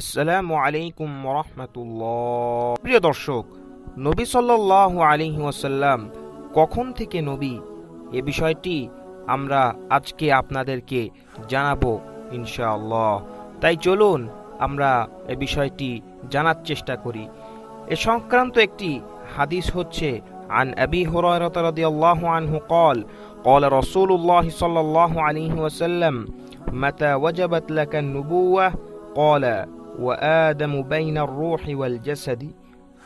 আসসালামু আলাইকুম রহমতুল্লাহ প্রিয় দর্শক নবী সাল্লাল্লাহু আলাইহি ওয়াসাল্লাম কখন থেকে নবী এ বিষয়টি আমরা আজকে আপনাদেরকে জানাবো ইনশাআল্লাহ তাই চলুন আমরা এ বিষয়টি জানার চেষ্টা করি এ সংক্রান্ত একটি হাদিস হচ্ছে عن أبي هريرة رضي الله عنه قال قال رسول الله صلى الله عليه وسلم متى وجبت لك النبوة قال ওয়া আদম বাইনা রুহ ওয়াল জাসাদি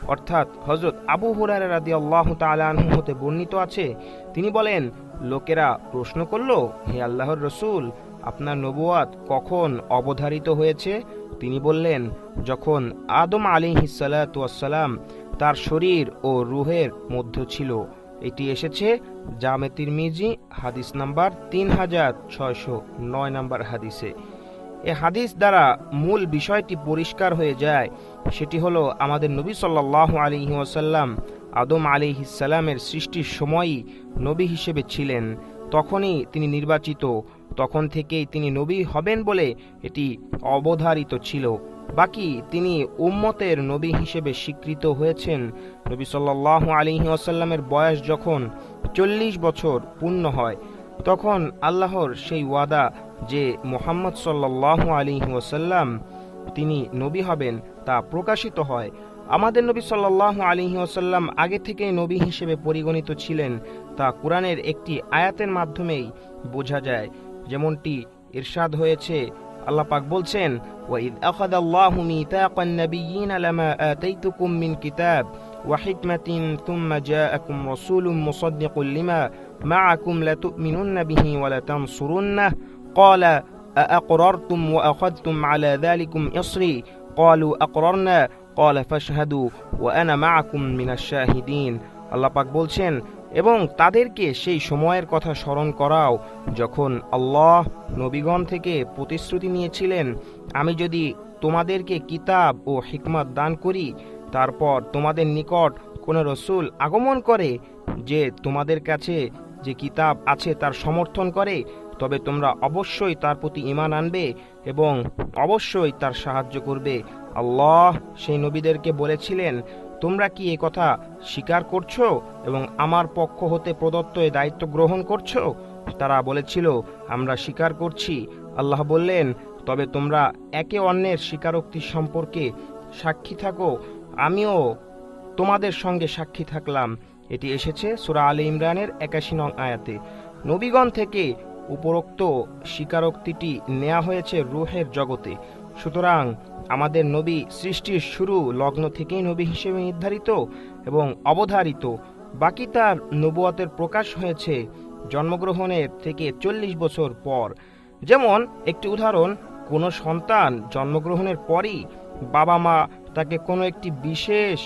অর্থাৎ হজরত আবু হুরারা রাদি আল্লাহ তালাহু হতে বর্ণিত আছে। তিনি বলেন, লোকেরা প্রশ্ন করল, হে আল্লাহর রসুল, আপনার নবুয়াত কখন অবধারিত হয়েছে? তিনি বললেন, যখন আদম আলী হিসালাতাম তার শরীর ও রুহের মধ্যে ছিল। এটি এসেছে জামে তিরমিজি, হাদিস নাম্বার তিন হাজার ছয়শো নয় নাম্বার হাদিসে। এ হাদিস দ্বারা মূল বিষয়টি পরিষ্কার হয়ে যায়। সেটি হলো আমাদের নবী সাল্লাহ আলী ওয়াসাল্লাম আদম আলী ইসাল্লামের সৃষ্টির সময়ই নবী হিসেবে ছিলেন। তখনই তিনি নির্বাচিত। তখন থেকেই তিনি নবী হবেন বলে এটি অবধারিত ছিল। বাকি তিনি উম্মতের নবী হিসেবে স্বীকৃত হয়েছেন। নবী সাল্লাহ আলী ওয়াসাল্লামের বয়স যখন চল্লিশ বছর পূর্ণ হয়, তখন আল্লাহর সেই ওয়াদা যে মোহাম্মদ সাল্লাহ আলী ওসাল্লাম তিনি নবী হবেন তা প্রকাশিত হয় আমাদের নবী সাল্লাহ আলী ওসাল্লাম আগে থেকেই নবী হিসেবে পরিগণিত ছিলেন তা কোরআনের একটি আয়াতের মাধ্যমেই বোঝা যায় যেমনটি ইরশাদ হয়েছে আল্লাহ পাক বলছেন ওয়াইদ আখাদ আল্লাহু মিতাকান নাবিয়িন লামা আতাইতুকুম মিন কিতাব وحكمة ثم جاءكم رسول مصدق لما معكم لتؤمنن به ولتنصرنه قال أأقررتم وأخذتم على ذلكم إصري قالوا أقررنا قال فاشهدوا وأنا معكم من الشاهدين আল্লাহ পাক বলছেন এবং তাদেরকে সেই সময়ের কথা স্মরণ করাও যখন আল্লাহ নবীগণ থেকে প্রতিশ্রুতি নিয়েছিলেন আমি যদি তোমাদেরকে কিতাব ও হিকমত দান করি তারপর তোমাদের নিকট কোনো রসুল আগমন করে যে তোমাদের কাছে যে কিতাব আছে তার সমর্থন করে তবে তোমরা অবশ্যই তার প্রতি ইমান আনবে এবং অবশ্যই তার সাহায্য করবে। আল্লাহ সেই নবীদেরকে বলেছিলেন, তোমরা কি এ কথা স্বীকার করছ এবং আমার পক্ষ হতে প্রদত্ত এ দায়িত্ব গ্রহণ করছ? তারা বলেছিল, আমরা স্বীকার করছি। আল্লাহ বললেন, তবে তোমরা একে অন্যের স্বীকারোক্তি সম্পর্কে সাক্ষী থাকো। আমিও তোমাদের সঙ্গে সাক্ষী থাকলাম। এটি এসেছে সুরা আলী ইমরানের একাশি নং আয়াতে। নবীগণ থেকে উপরোক্ত স্বীকারোক্তিটি নেওয়া হয়েছে রুহের জগতে। সুতরাং আমাদের নবী সৃষ্টির শুরু লগ্ন থেকেই নবী হিসেবে নির্ধারিত এবং অবধারিত। বাকি তার নবুয়াতের প্রকাশ হয়েছে জন্মগ্রহণের থেকে চল্লিশ বছর পর। যেমন একটি উদাহরণ, কোনো সন্তান জন্মগ্রহণের পরই বাবা মা তাকে কোনো একটি বিশেষ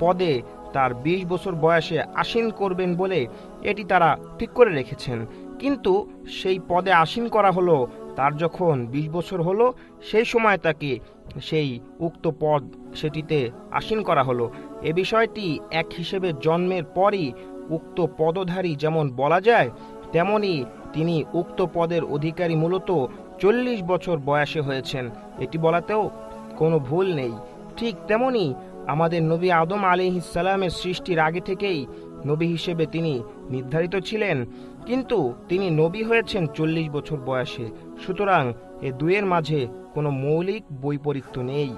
পদে তার ২০ বছর বয়সে আসীন করবেন বলে এটি তারা ঠিক করে রেখেছেন। কিন্তু সেই পদে আসীন করা হলো, তার যখন ২০ বছর হলো, সেই সময় তাকে সেই উক্ত পদ সেটিতে আসীন করা হলো। এ বিষয়টি এক হিসেবে জন্মের পরই উক্ত পদধারী যেমন বলা যায়, তেমনি তিনি উক্ত পদের অধিকারী মূলত চল্লিশ বছর বয়সে হয়েছেন। এটি বলাতেও কোনো ভুল নেই। ঠিক তেমনি আমাদের নবী আদম আলী ইসালামের সৃষ্টির আগে থেকেই নবী হিসেবে তিনি নির্ধারিত ছিলেন, কিন্তু তিনি নবী হয়েছেন চল্লিশ বছর বয়সে। সুতরাং এ দুয়ের মাঝে কোনো মৌলিক বৈপরীত্য নেই।